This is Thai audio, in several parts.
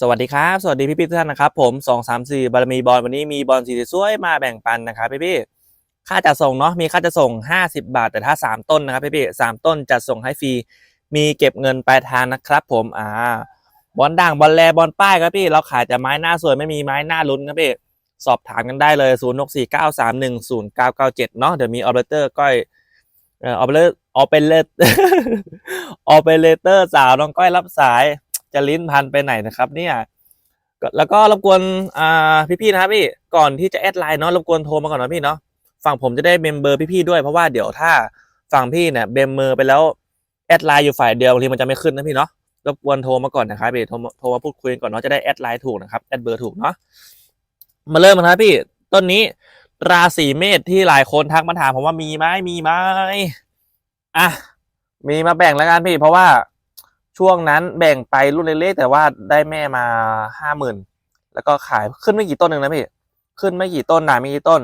สวัสดีครับ สวัสดีพี่พี่ทุกท่านนะครับ ผมสองสามสี่บารมีบอลวันนี้มีบอลสีสวยมาแบ่งปันนะครับพี่พี่ค่าจัดส่งเนาะมีค่าจัดส่งห้าสิบาท แต่ถ้าสามต้นนะครับพี่พี่สามต้นจัดส่งให้ฟรีมีเก็บเงินปลายทางนะครับ ผมอ่าบอลด่างบอลแลบอลป้ายครับพี่เราขายแต่ไม้หน้าสวยไม่มีไม้หน้าลุ้นครับพี่สอบถามกันได้เลยศูนย์หกสี่เก้าสามหนึ่งศูนย์เก้าเก้าเจ็ดเนาะเดี๋ยวมีออเปอเรเตอร์ก้อยเอ่อออเปอเรตอออเปอเรเตอร์ออเปอเรเตอร์สาวน้องก้อยรับสาย จะลิ้นพันไปไหนนะครับ เนี่ยแล้วก็รบกวนอ่าพี่ๆนะครับพี่ก่อนที่จะแอดไลน์เนาะรบกวนโทรมาก่อนนะพี่เนาะฝั่งผมจะได้เมมเบอร์พี่ๆด้วยเพราะว่าเดี๋ยวถ้าฝั่งพี่เนี่ยเมมเบอร์ไปแล้วแอดไลน์อยู่ฝ่ายเดียวบางทีมันจะไม่ขึ้นนะพี่เนาะรบกวนโทรมาก่อนนะครับพี่โทรมาโทรมาพูดคุยก่อนเนาะจะได้แอดไลน์ถูกนะครับแอดเบอร์ถูกเนาะมาเริ่มกันนะครับพี่ต้นนี้ราศีเมษที่หลายคนทักมาถามผมว่ามีไหมมีไหมอะมีมาแบ่งแล้วกันพี่ เพราะว่า ช่วงนั้นแบ่งไปรุ่นเล็กๆแต่ว่าได้แม่มาห้าหมื่นแล้วก็ขายขึ้นไม่กี่ต้นหนึ่งนะพี่ ขึ้นไม่กี่ต้นหนาไม่กี่ต้น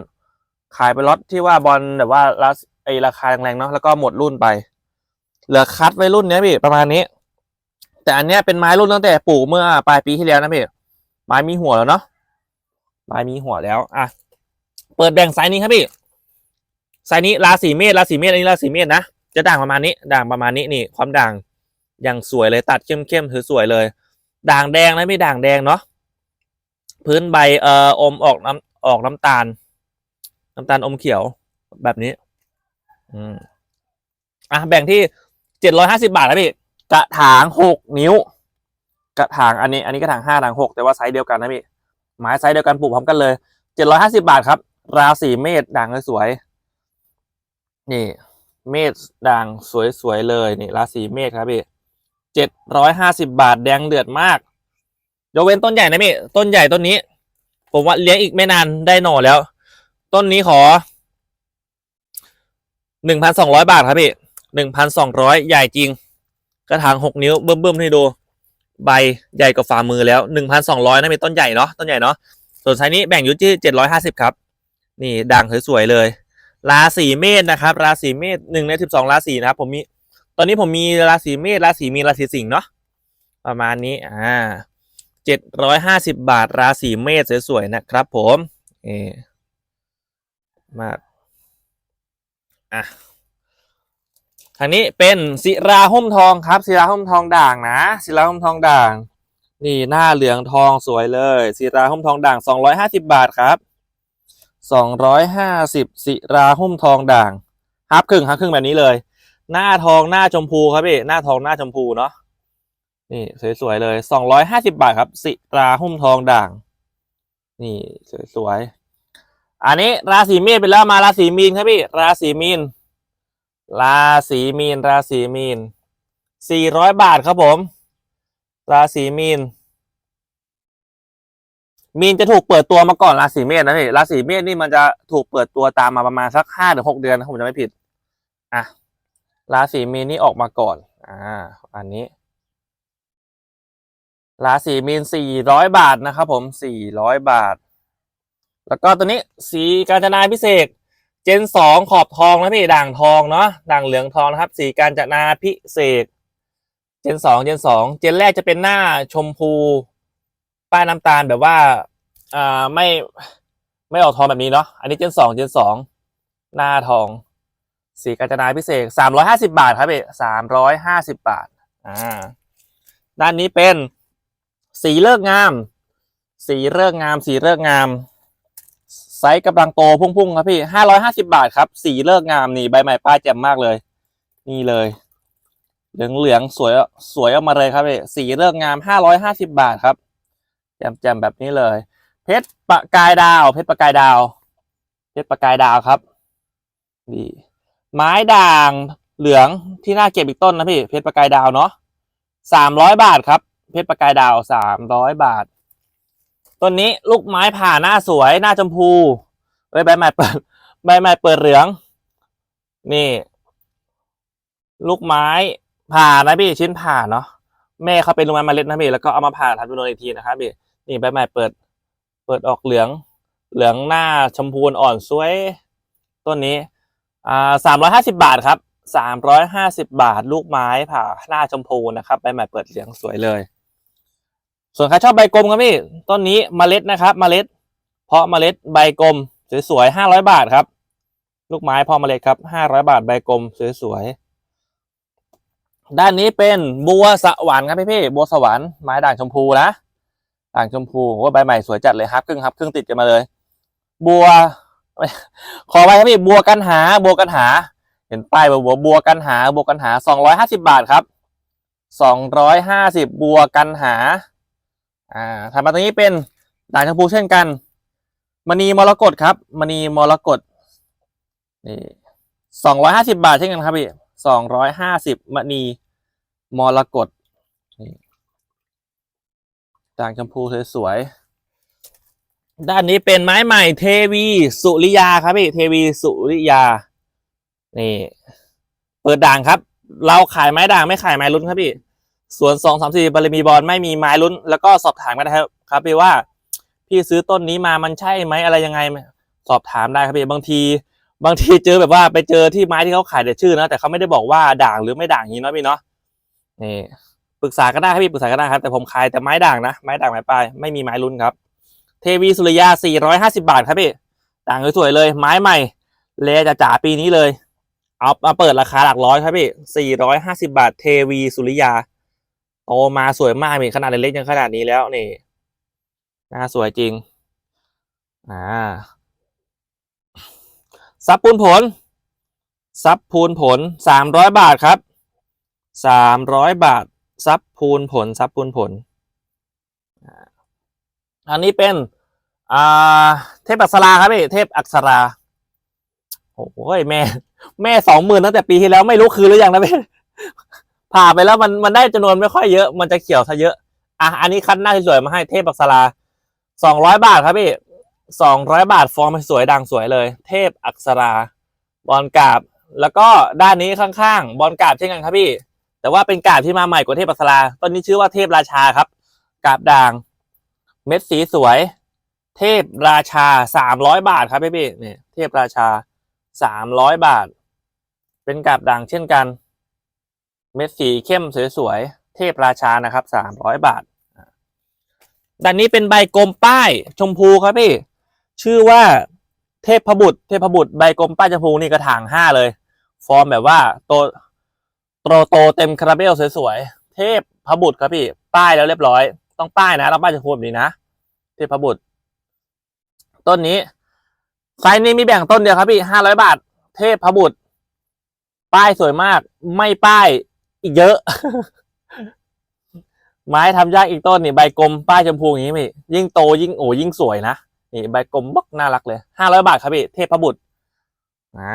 ขายไปล็อตที่ว่าบอลแบบว่าราไอราคาแรงๆเนาะแล้วก็หมดรุ่นไป เหลือคัดไว้รุ่นเนี้ยพี่ประมาณนี้ แต่อันเนี้ยเป็นไม้รุ่นตั้งแต่ปลูกเมื่อปลายปีที่แล้วนะพี่ไม้มีหัวแล้วเนาะไม้มีหัวแล้วอะเปิดแบ่งไซส์นี้ครับพี่ไซส์นี้ราศีเมษราศีเมษอันนี้ราศีเมษนะจะด่างประมาณนี้ด่างประมาณนี้นี่ความด่าง อย่างสวยเลยตัดเข้มๆถือสวยเลย ด่างแดงนะไม่ด่างแดงเนาะพื้นใบเอ่ออมออกน้ำออกน้ำตาล น้ำตาลอมเขียวแบบนี้ อืมอะแบ่งที่เจ็ดร้อยห้าสิบาทนะพี่กระถางหกนิ้ว กระถางอันนี้ อันนี้กระถางห้าถางหกแต่ว่าไซส์เดียวกันนะพี่ไม้ไซส์เดียวกันปลูกพร้อมกันเลยเจ็ดร้อยห้าสิบาทครับ ราศีเมษด่างสวยนี่ เมษด่างสวยๆเลยนี่ราศีเมษครับพี่ เจ็ดร้อยห้าสิบาทแดงเดือดมากยกเว้นต้นใหญ่นะพี่ต้นใหญ่ต้นนี้ ผมว่าเลี้ยงอีกไม่นานได้หน่อแล้ว ต้นนี้ขอหนึ่งพันสองร้อยบาทครับพี่หนึ่งพันสองร้อยใหญ่จริง กระถางหกนิ้วเบิ่มๆให้ดูใบใหญ่กว่าฝ่ามือแล้วหนึ่งพันสองร้อยนะพี่ต้นใหญ่เนาะต้นใหญ่เนาะส่วนไซส์นี้แบ่งอยู่ที่เจ็ดร้อยห้าสิบครับ นี่ด่างสวยๆเลย ราศีเมษนะครับ ราศีเมษหนึ่งในสิบสองราศีนะครับผมมี อนนี้ผมมีราศีเมษราศีมีนราศีสิงห์เนาะประมาณนี้อ่าเจ็ดร้อยห้าสิบาทราศีเมษสวยๆนะครับ ผมเออมากอะทางนี้เป็นศิราหุ้มทองครับศิราหุ้มทองด่างนะศิราหุ้มทองด่าง นี่หน้าเหลืองทองสวยเลยศิราหุ้มทองด่างสองร้อยห้าสิบาทครับสองร้อยห้าสิบศิราหุ้มทองด่างฮับครึ่งฮับครึ่งแบบนี้เลย หน้าทองหน้าชมพูครับพี่หน้าทองหน้าชมพูเนาะนี่สวยๆเลยสองร้อยห้าสิบาทครับ สิราหุ้มทองด่าง นี่สวยๆอันนี้ราศีเมีนไปแล้วมาราศีมีนครับพี่ ราศีมีน ราศีมีน ราศีมีนสี่ร้อยบาทครับผม ราศีมีน มีนจะถูกเปิดตัวมาก่อนราศีเมษนะพี่ราศีเมษนี่มันจะถูกเปิดตัวตามมาประมาณสักห้าถึงหกเดือนนะผมจะไม่ผิด อะ ราศีมีนนี่ออกมาก่อน อ่า อันนี้ ราศีมีนสี่ร้อยบาทนะครับผมสี่ร้อยบาท แล้วก็ตัวนี้สีกาญจนาพิเศษ เจนสองขอบทองนะพี่ด่างทองเนาะด่างเหลืองทองนะครับ สีกาญจนาพิเศษ เจนสองเจนสองเจนแรกจะเป็นหน้าชมพู ป้ายน้ำตาลแบบว่า อ่า ไม่ ไม่ออกทองแบบนี้เนาะ อันนี้เจนสองเจนสอง หน้าทอง สีกาญจนาพิเศษสามร้อยห้าสิบาทครับพี่สามร้อยห้าสิบาท อ่า ด้านนี้เป็นสีเลิกงาม สีเลิกงาม สีเลิกงาม ไซส์กำลังโตพุ่งๆครับพี่ห้าร้อยห้าสิบาทครับ สีเลิกงามนี่ใบใหม่ป้ายแจ่มมากเลย นี่เลย เหลืองเหลืองๆสวยสวยออกมาเลยครับพี่สีเลิกงามห้าร้อยห้าสิบาทครับแจ่มๆแบบนี้เลย เพชรประกายดาว เพชรประกายดาว เพชรประกายดาวครับนี่ ไม้ด่างเหลืองที่น่าเก็บอีกต้นนะพี่เพชรประกายดาวเนาะสามร้อยบาทครับเพชรประกายดาวสามร้อยบาท ต้นนี้ลูกไม้ผ่าหน้าสวยหน้าชมพูเอ้ยใบใหม่เปิดใบใหม่เปิดเหลือง นี่ ลูกไม้ผ่านะพี่ชิ้นผ่าเนาะแม่เขาเป็นลูกไม้เมล็ดนะพี่แล้วก็เอามาผ่าทำเป็นโนอีกทีนะครับพี่นี่ใบใหม่เปิด เปิดออกเหลือง เหลืองหน้าชมพูอ่อนสวย ต้นนี้ อ่าสามร้อยห้าสิบาทครับสามร้อยห้าสิบาท ลูกไม้ผ่าหน้าชมพูนะครับใบใหม่เปิดเหลืองสวยเลย ส่วนใครชอบใบกลมครับพี่ต้นนี้มเมล็ดนะครับมเมล็ด เพาะเมล็ดใบกลมสวยๆห้าร้อยบาทครับ ลูกไม้เพาะเมล็ดครับห้าร้อยบาทใบกลมสวยๆด้านนี้เป็นบัวสวรรค์ครับพี่พี่บัวสวรรค์ไม้ด่างชมพูนะด่างชมพูโอ้ใบใหม่สวยจัดเลยครับครึ่งครับครึ่งติดกันมาเลย บัว ขอไปครับพี่บัวกันหาบัวกันหา เห็นป้ายบัวบัวกันหาบัวกันหาสองร้อยห้าสิบาทครับสองร้อยห้าสิบบัวกันหา อ่าถัดมาตรงนี้เป็นด่างชมพูเช่นกันมณีมรกตครับมณีมรกตนี่สองร้อยห้าสิบาทเช่นกันครับพี่สองร้อยห้าสิบมณีมรกตนี่ด่างชมพูสวยๆ ด้านนี้เป็นไม้ใหม่เทวีสุริยาครับพี่เทวีสุริยา นี่ เปิดด่างครับ เราขายไม้ด่างไม่ขายไม้ลุ้นครับพี่ส่วนสองสามสี่บารมีบอลไม่มีไม้ลุ้นแล้วก็สอบถามกันนะครับครับพี่ว่า พี่ซื้อต้นนี้มามันใช่ไหมอะไรยังไง สอบถามได้ครับพี่บางที บางทีเจอแบบว่าไปเจอที่ไม้ที่เขาขายแต่ชื่อนะแต่เขาไม่ได้บอกว่าด่างหรือไม่ด่างนี้เนาะพี่เนาะนี่ปรึกษาก็ได้ครับพี่ปรึกษาก็ได้ครับแต่ผมขายแต่ไม้ด่างนะไม้ด่างไม้ปลายไม่มีไม้ลุ้นครับ เทวีสุริยา 450 บาทครับพี่ด่างสวยๆเลย ไม้ใหม่เลจะจ๋าปีนี้เลย เอามาเปิดราคาหลักร้อยครับพี่ 450 บาท เทวีสุริยาโตมาสวยมากนี่ขนาดเล็กๆยังขนาดนี้แล้วนี่น่าสวยจริง อ่า ซับปูนผล ซับพูนผล 300 บาทครับ 300 บาท ซับพูนผล ซับพูนผล อันนี้เป็นอ่าเทพอักษราครับพี่เทพอักษราโอ้ยแม่ แม่สองหมื่นตั้งแต่ปีที่แล้วไม่รู้คืนหรือยังนะพี่ผ่าไปแล้วมันมันได้จำนวนไม่ค่อยเยอะมันจะเขียวซะเยอะอะอันนี้คัดหน้าสวยมาให้เทพอักษราสองร้อยบาทครับพี่สองร้อยบาทฟอร์มสวยดังสวยเลย เทพอักษรา บอลกาบ แล้วก็ด้านนี้ข้างๆ บอลกาบเช่นกันครับพี่ แต่ว่าเป็นกาบที่มาใหม่กว่าเทพอักษราต้นนี้ชื่อว่าเทพราชาครับ กาบด่าง เม็ดสีสวย เทพราชาสามร้อยบาทครับพี่พี่เนี่ยเทพราชาสามร้อยบาท เป็นกาบด่างเช่นกัน เม็ดสีเข้มสวยๆเทพราชานะครับสามร้อยบาทด้านนี้เป็นใบกลมป้ายชมพูครับพี่ ชื่อว่าเทพพบุตร เทพบุตรใบกลมป้ายชมพูนี่กระถางห้าเลย ฟอร์มแบบว่าโตโตโตเต็มคาราเบลสวยๆเทพพบุตรครับพี่ ป้ายแล้วเรียบร้อย ต้องป้ายนะแล้วป้ายชมพูแบบนี้นะเทพบุตร ต้นนี้ไซส์นี้มีแบ่งต้นเดียวครับพี่ห้าร้อยบาท เทพบุตร ป้ายสวยมาก ไม่ป้ายอีกเยอะ ไม้ทำยากอีกต้นนี่ใบกลมป้ายชมพูอย่างนี้พี่ยิ่งโตยิ่งโอ้ยิ่งสวยนะนี่ใบกลมบกน่ารักเลยห้าร้อยบาทครับพี่เทพบุตรอ่า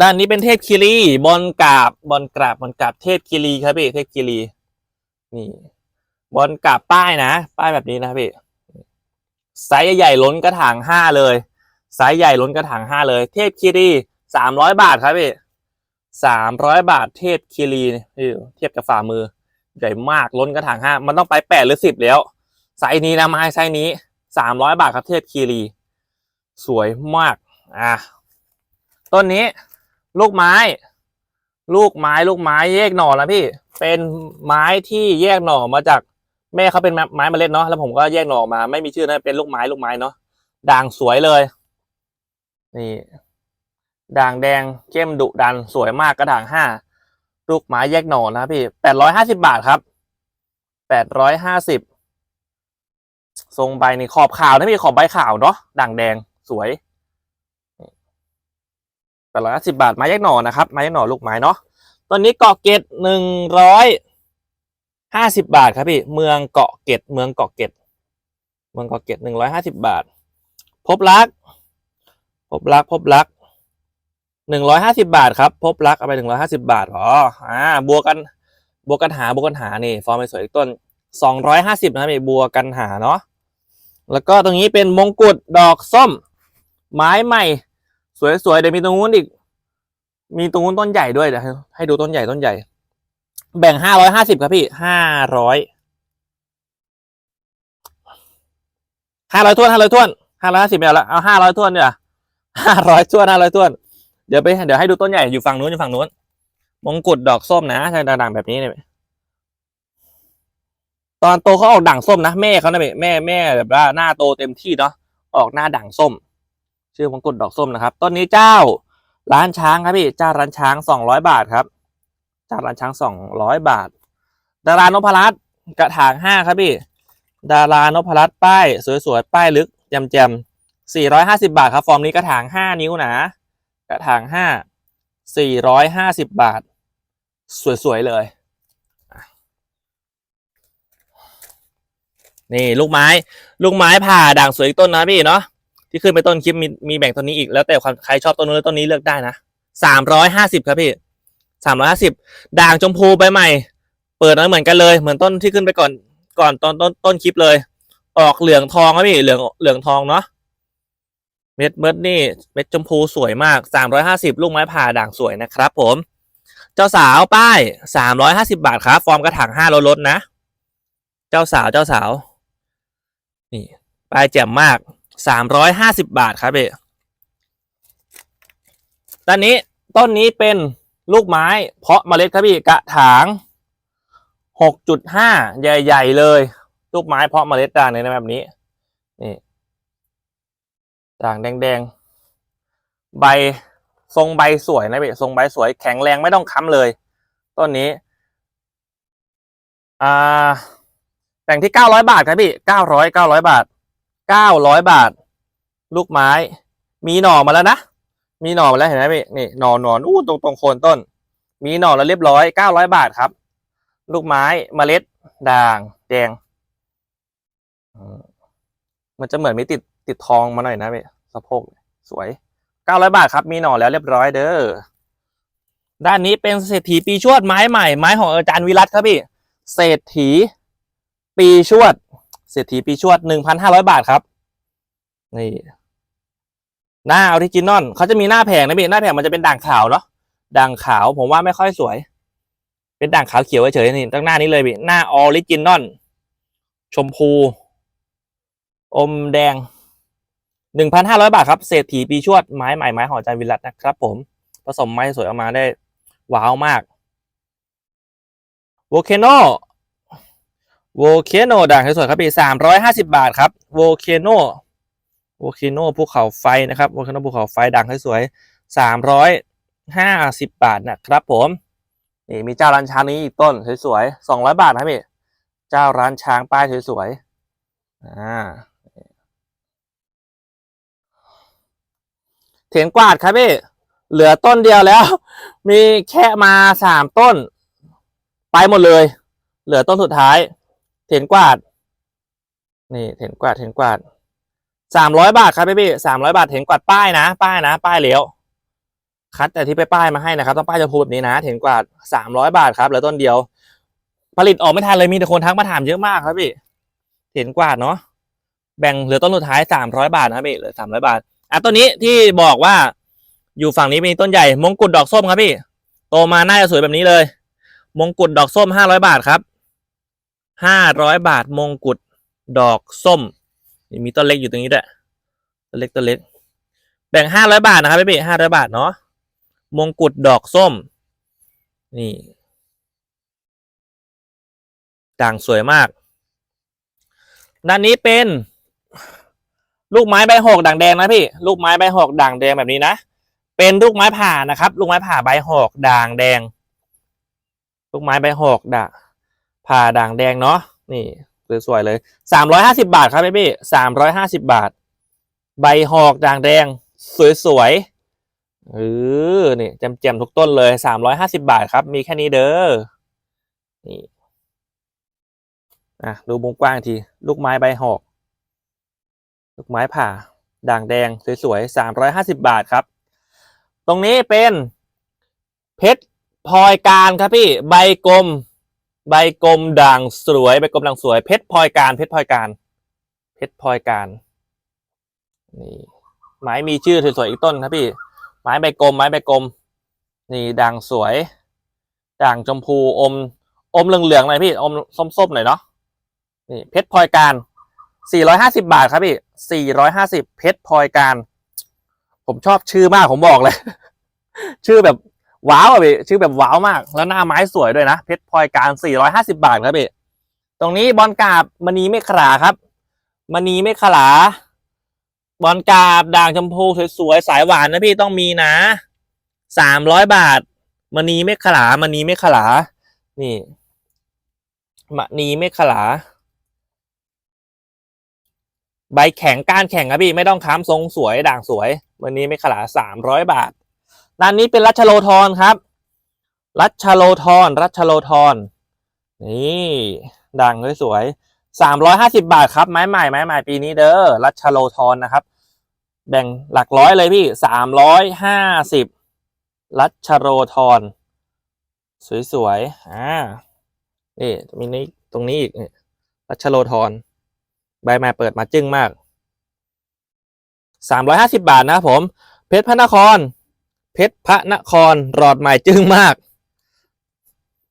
ด้านนี้เป็นเทพคิรีบอลกราบบอลกราบบอลกราบเทพคิรีครับพี่เทพคิรี นี่ บอลกราบป้ายนะ ป้ายแบบนี้นะพี่ไซส์ใหญ่ล้นกระถางห้าเลยไซส์ใหญ่ล้นกระถางห้าเลย เทพคิรีสามร้อยบาทครับพี่สามร้อยบาทเทพคิรีเทียบกับฝ่ามือ ใหญ่มากล้นกระถางห้ามันต้องไปแปดหรือสิบแล้วไซส์นี้นะไม้ไซส์นี้สามร้อยบาทครับเทพคีรี สวยมากอะต้นนี้ลูกไม้ ลูกไม้ลูกไม้แยกหน่อนะพี่ เป็นไม้ที่แยกหน่อมาจากแม่เขาเป็นไม้เมล็ดเนาะแล้วผมก็แยกหน่อมา ไม่มีชื่อนะเป็นลูกไม้ลูกไม้เนาะด่างสวยเลย นี่ ด่างแดงเข้มดุดันสวยมากกระด่างห้าลูกไม้แยกหน่อนะพี่แปดร้อยห้าสิบาทครับแปดร้อยห้าสิบทรงใบนี่ขอบขาวนะพี่ขอบใบขาวเนาะด่างแดงสวย แปดร้อยห้าสิบาทไม้แยกหน่อนะครับไม้แยกหน่อลูกไม้เนาะตอนนี้เกาะเกตหนึ่งร้อยห้าสิบาทครับพี่เมืองเกาะเกตเมืองเกาะเกตเมืองเกาะเกตหนึ่งร้อยห้าสิบาท พบรัก พบรักพบรักหนึ่งร้อยห้าสิบาทครับ พบรักเอาไปหนึ่งร้อยห้าสิบาทอ๋ออ่าบัวกันบัวกันหาบัวกันหานี่ฟอร์มสวยอีกต้นสองร้อยห้าสิบนะครับนี่บัวกันหาเนาะแล้วก็ตรงนี้เป็นมงกุฎดอกส้ม ไม้ใหม่ สวยๆเดี๋ยวมีตรงนู้นอีก มีตรงนู้นต้นใหญ่ด้วยเดี๋ยวให้ดูต้นใหญ่ต้นใหญ่ แบ่งห้าร้อยห้าสิบครับพี่ห้าร้อยห้าร้อยท้วนห้าร้อยท้วนห้าร้อยห้าสิบไม่เอาละเอาห้าร้อยท้วนเนีกว่ยห้าร้อยท้วนห้าร้อยท้วน เดี๋ยวไปเดี๋ยวให้ดูต้นใหญ่อยู่ฝั่งนู้นอยู่ฝั่งนู้นมงกุฎดอกส้มนะใช่ด่างแบบนี้เนี่ยตอนโตเขาออกด่างส้มนะแม่เขานะพี่แม่แม่แบบว่าหน้าโตเต็มที่เนาะออกหน้าด่างส้ม ชื่อมงกุฎดอกส้มนะครับต้นนี้เจ้าร้านช้างครับพี่เจ้าร้านช้างสองร้อยบาทครับเจ้าร้านช้างสองร้อยบาท ดารานพรัตน์กระถางห้าครับพี่ ดารานพรัตน์ป้ายสวยๆป้ายลึกแจมๆสี่ร้อยห้าสิบาทครับฟอร์มนี้กระถางห้านิ้วนะ กระถางห้าสี่ร้อยห้าสิบบาท สวยๆเลยนี่ลูกไม้ ลูกไม้ผ่าด่างสวยอีกต้นนะพี่เนาะ ที่ขึ้นไปต้นคลิปมีมีแบ่งต้นนี้อีกแล้วแต่ความใครชอบต้นนู้นหรือต้นนี้เลือกได้นะสามร้อยห้าสิบครับพี่สามร้อยห้าสิบด่างชมพูใบใหม่ เปิดมาเหมือนกันเลย เหมือนต้นที่ขึ้นไปก่อนก่อนตอนต้นต้นคลิปเลย ออกเหลืองทองครับพี่เหลืองเหลืองทองเนาะเม็ดเม็ดนี่เม็ดชมพูสวยมากสามร้อยห้าสิบลูกไม้ผ่าด่างสวยนะครับ ผม เจ้าสาวป้ายสามร้อยห้าสิบาทครับฟอร์มกระถางห้าลดลดนะ เจ้าสาวเจ้าสาว นี่ป้ายแจ่มมาก สามร้อยห้าสิบบาทครับพี่ตอนนี้ต้นนี้เป็นลูกไม้เพาะเมล็ดครับพี่กระถางหกจุดห้าใหญ่ๆเลย ลูกไม้เพาะเมล็ดด่างในแบบนี้ นี่ด่างแดงๆ ใบทรงใบสวยนะพี่ทรงใบสวยแข็งแรงไม่ต้องค้ำเลย ต้นนี้ อ่าแต่งที่เก้าร้อยบาทครับพี่เก้าร้อยเก้าร้อยบาท เก้าร้อยบาท ลูกไม้ มีหน่อมาแล้วนะ มีหน่อมาแล้วเห็นไหมพี่นี่หน่อหน่ออู้ตรงตรงโคนต้น มีหน่อแล้วเรียบร้อยเก้าร้อยบาทครับ ลูกไม้เมล็ดด่าง แดงมมันจะเหมือนมีติดติดทองมาหน่อยนะพี่สะโพกสวยเก้าร้อยบาทครับ มีหน่อแล้วเรียบร้อยเด้อด้านนี้เป็นเศรษฐีปีชวดไม้ใหม่ไม้ของอาจารย์วิรัตครับพี่ เศรษฐีปีชวด เศรษฐีปีชวดหนึ่งพันห้าร้อยบาทครับ นี่ หน้าออริจินอลเขาจะมีหน้าแผงนะพี่หน้าแผงมันจะเป็นด่างขาวเนาะด่างขาวผมว่าไม่ค่อยสวย เป็นด่างขาวเขียวเฉยๆนี่ตั้งหน้านี้เลยพี่หน้าออริจินอลชมพู อมแดงหนึ่งพันห้าร้อยบาทครับเศรษฐีปีชวดไม้ใหม่ไม้ของอาจารย์วิรัตนะครับ ผมผสมไม้สวยออกมาได้ว้าวมากโวเคโน โวเคโนด่างสวยๆครับพี่สามร้อยห้าสิบาทครับโวเคโนโวเคโนภูเขาไฟนะครับโวเคโนภูเขาไฟด่างสวยๆสามร้อยห้าสิบบาทนะครับผมนี่มีเจ้าร้านช้างนี้อีกต้นสวยๆสองร้อยบาทนะพี่เจ้าร้านช้างป้ายสวยๆอ่าเถียงกวาดครับพี่เหลือต้นเดียวแล้ว มีแค่มาสามต้น ไปหมดเลย เหลือต้นสุดท้าย เถียนกวาด นี่เถียนกวาดเถียนกวาดสามร้อยบาทครับพี่พี่สามร้อยบาทเถียนกวาดป้ายนะป้ายนะ ป้ายเหลวคัดแต่ที่ไปป้ายมาให้นะครับ ต้องป้ายจะพูแบบนี้นะเถียนกวาดสามร้อยบาทครับเหลือต้นเดียว ผลิตออกไม่ทันเลยมีแต่คนทักมาถามเยอะมากครับพี่เถียนกวาดเนาะแบ่งเหลือต้นสุดท้ายสามร้อยบาทนะครับพี่เหลือสามร้อยบาทอะต้นนี้ที่บอกว่าอยู่ฝั่งนี้มีต้นใหญ่มงกุฎดอกส้มครับพี่ โตมาน่าจะสวยแบบนี้เลย มงกุฎดอกส้มห้าร้อยบาทครับ ห้าร้อยบาทมงกุฎดอกส้มนี่มีต้นเล็กอยู่ตรงนี้ด้วยต้นเล็กต้นเล็ก แบ่งห้าร้อยบาทนะครับพี่ห้าร้อยบาทเนาะมงกุฎดอกส้ม นี่ด่างสวยมาก ด้านนี้เป็น ลูกไม้ใบหอกด่างแดงนะพี่ ลูกไม้ใบหอกด่างแดงแบบนี้นะ เป็นลูกไม้ผ่านะครับ ลูกไม้ผ่าใบหอกด่างแดง ลูกไม้ใบหอกด่าง ผ่าด่างแดงเนาะนี่สวยๆเลยสามร้อยห้าสิบาทครับพี่พี่สามร้อยห้าสิบาท ใบหอกด่างแดง สวยๆเออนี่แจ่มๆทุกต้นเลยสามร้อยห้าสิบาทครับ มีแค่นี้เด้อนี่อะดูมุมกว้างที ลูกไม้ใบหอก ลูกไม้ผ่า ด่างแดง สวยๆสามร้อยห้าสิบาทครับ ตรงนี้เป็นเพชรพลอยการครับพี่ ใบกลม ใบกลมด่างสวยใบกลมด่างสวยเพชรพลอยการเพชรพลอยการเพชรพลอยการนี่ไม้มีชื่อสวยๆอีกต้นครับพี่ ไม้ใบกลมไม้ใบกลม นี่ด่างสวย ด่างชมพูอม อมเหลืองๆหน่อยพี่อมส้มๆหน่อยเนาะนี่เพชรพลอยการ450บาทครับพี่450เพชรพลอยการ ผมชอบชื่อมากผมบอกเลย ชื่อแบบ ว้าวอะพี่ชื่อแบบว้าวมาก แล้วหน้าไม้สวยด้วยนะเพชรพลอยการ 450 บาทครับพี่ตรงนี้บอลกาบมณีไม่ขลาครับมณีไม่ขลา บอลกาบด่างชมพูสวยๆสายหวานนะพี่ต้องมีนะสามร้อยบาทมณีไม่ขลามณีไม่ขลา นี่มณีไม่ขลา ใบแข็งก้านแข็งครับพี่ไม่ต้องค้ำทรงสวยด่างสวยวันนี้ไม่ขลาสามร้อยบาท ร้านนี้เป็นรัชโลทอนครับ รัชโลทอนรัชโลทอนนี่ด่างสวยสามร้อยห้าสิบาทครับไม้ใหม่ไม้ใหม่ปีนี้เด้อรัชโลทอนนะครับ แบ่งหลักร้อยเลยพี่สามร้อยห้าสิบรัชโลทอนสวยๆอ่านี่มีนี้ตรงนี้อีกรัชโลทอนใบใหม่เปิดมาจึ้งมากสามร้อยห้าสิบาทนะผม เพชรพระนคร เพชรพระนครหลอดใหม่จึ้งมาก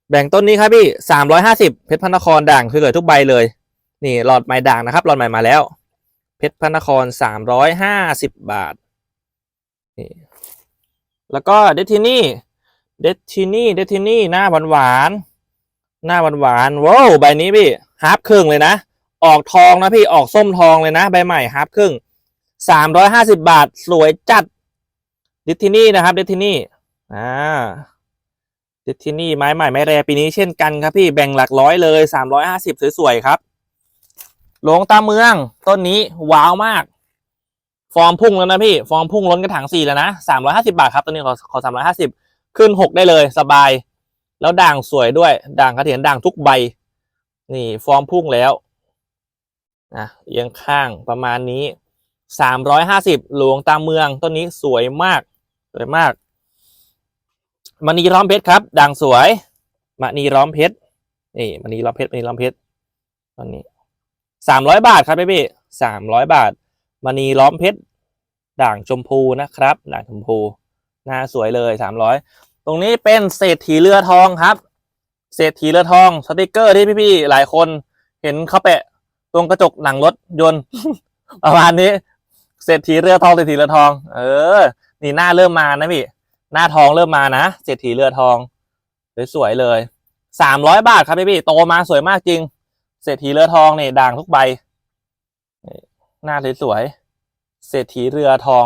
แบ่งต้นนี้ครับพี่สามร้อยห้าสิบเพชรพระนครด่างคือเลยทุกใบเลย นี่หลอดใหม่ด่างนะครับหลอดใหม่มาแล้ว เพชรพระนครสามร้อยห้าสิบบาทนี่แล้วก็เดทินี่เดทินี่เดทินี่หน้าหวานหวานหน้าหวานหวานว้าวใบนี้พี่ฮาร์ปครึ่งเลยนะ ออกทองนะพี่ออกส้มทองเลยนะ ใบใหม่ฮาร์ปครึ่งสามร้อยห้าสิบบาทสวยจัด ดิทินี่นะครับดิทินี่อ่าดิทินี่ไม้ใหม่ไม้แรปีนี้เช่นกันครับพี่แบ่งหลักร้อยเลยสามร้อยห้าสิบสวยๆครับหลวงตาเมืองต้นนี้ว้าวมาก ฟอร์มพุ่งแล้วนะพี่ ฟอร์มพุ่งล้นกระถางสี่แล้วนะสามร้อยห้าสิบาทครับตัวนี้ขอขอสามร้อยห้าสิบขึ้นหกได้เลยสบาย แล้วด่างสวยด้วย ด่างกระเถียนด่างทุกใบ นี่ฟอร์มพุ่งแล้วนะเอียงข้างประมาณนี้สามร้อยห้าสิบหลวงตามเมืองต้นนี้สวยมาก สวยมากมณีล้อมเพชรครับ ด่างสวยมณีล้อมเพชรนี่มณีล้อมเพชรมณีล้อมเพชรตอนนี้สามร้อยบาทครับพี่พี่สามร้อยบาทมณีล้อมเพชรด่างชมพูนะครับ ด่างชมพูหน้าสวยเลยสามร้อยตรงนี้เป็นเศรษฐีเรือทองครับ เศรษฐีเรือทองสติกเกอร์ที่พี่ๆหลายคนเห็นเขาแปะตรงกระจกหนังรถยนต์ประมาณนี้ เศรษฐีเรือทองเศรษฐีเรือทอง เออ นี่หน้าเริ่มมานะพี่หน้าทองเริ่มมานะเศรษฐีเรือทองสวยๆเลยสามร้อยบาทครับพี่พี่โตมาสวยมากจริง เศรษฐีเรือทองนี่ด่างทุกใบหน้าสวยๆเศรษฐีเรือทอง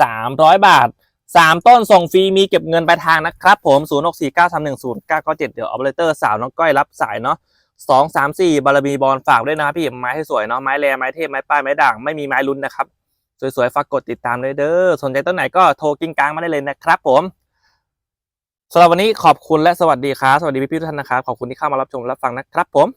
สามร้อยบาทสามต้นส่งฟรีมีเก็บเงินปลายทางนะครับ ผมศูนย์หกสี่เก้าสามหนึ่งศูนย์เก้าเก้าเจ็ดเดี๋ยวออเปอเรเตอร์สาวน้องก้อยรับสายเนาะสองสามสี่บารมีบอลฝากด้วยนะพี่ไม้ให้สวยเนาะไม้แรไม้เทพไม้ป้ายไม้ด่างไม่มีไม้ลุ้นนะครับ สวยๆฝากกดติดตามเลยเด้อสนใจต้นไหนก็โทรกิ้งกลางมาได้เลยนะครับ ผมสำหรับวันนี้ขอบคุณและสวัสดีครับสวัสดีพี่ๆทุกท่านนะครับขอบคุณที่เข้ามารับชมรับฟังนะครับผม